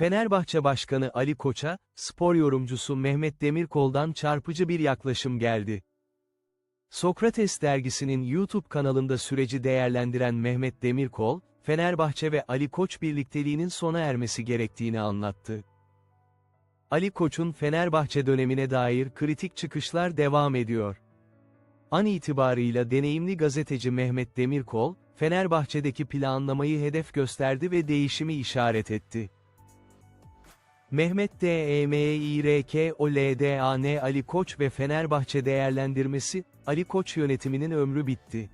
Fenerbahçe Başkanı Ali Koç'a, spor yorumcusu Mehmet Demirkol'dan çarpıcı bir yaklaşım geldi. Sokrates dergisinin YouTube kanalında süreci değerlendiren Mehmet Demirkol, Fenerbahçe ve Ali Koç birlikteliğinin sona ermesi gerektiğini anlattı. Ali Koç'un Fenerbahçe dönemine dair kritik çıkışlar devam ediyor. An itibarıyla deneyimli gazeteci Mehmet Demirkol, Fenerbahçe'deki planlamayı hedef gösterdi ve değişimi işaret etti. Mehmet E D-E-M-İ-R-K-O-L-D-A-N Ali Koç ve Fenerbahçe değerlendirmesi, Ali Koç yönetiminin ömrü bitti.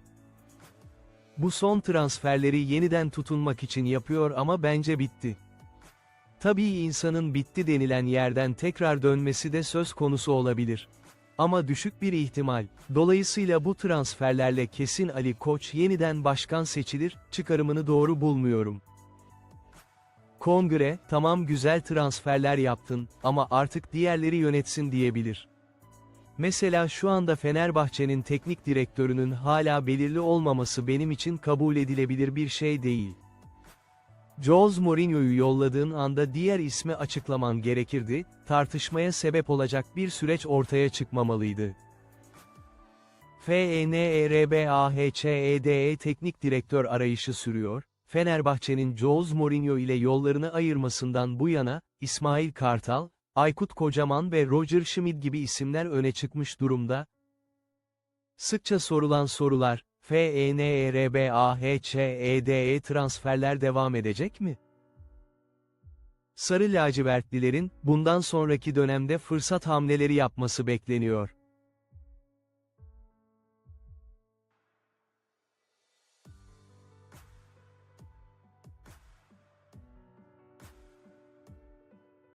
Bu son transferleri yeniden tutunmak için yapıyor ama bence bitti. Tabii insanın bitti denilen yerden tekrar dönmesi de söz konusu olabilir. Ama düşük bir ihtimal. Dolayısıyla bu transferlerle kesin Ali Koç yeniden başkan seçilir, çıkarımını doğru bulmuyorum. Kongre, tamam güzel transferler yaptın, ama artık diğerleri yönetsin diyebilir. Mesela şu anda Fenerbahçe'nin teknik direktörünün hala belirli olmaması benim için kabul edilebilir bir şey değil. Jose Mourinho'yu yolladığın anda diğer ismi açıklaman gerekirdi, tartışmaya sebep olacak bir süreç ortaya çıkmamalıydı. E FENERBAHÇEDE teknik direktör arayışı sürüyor, Fenerbahçe'nin Jose Mourinho ile yollarını ayırmasından bu yana, İsmail Kartal, Aykut Kocaman ve Roger Schmidt gibi isimler öne çıkmış durumda. Sıkça sorulan sorular, E FENERBAHÇEDE transferler devam edecek mi? Sarı lacivertlilerin, bundan sonraki dönemde fırsat hamleleri yapması bekleniyor.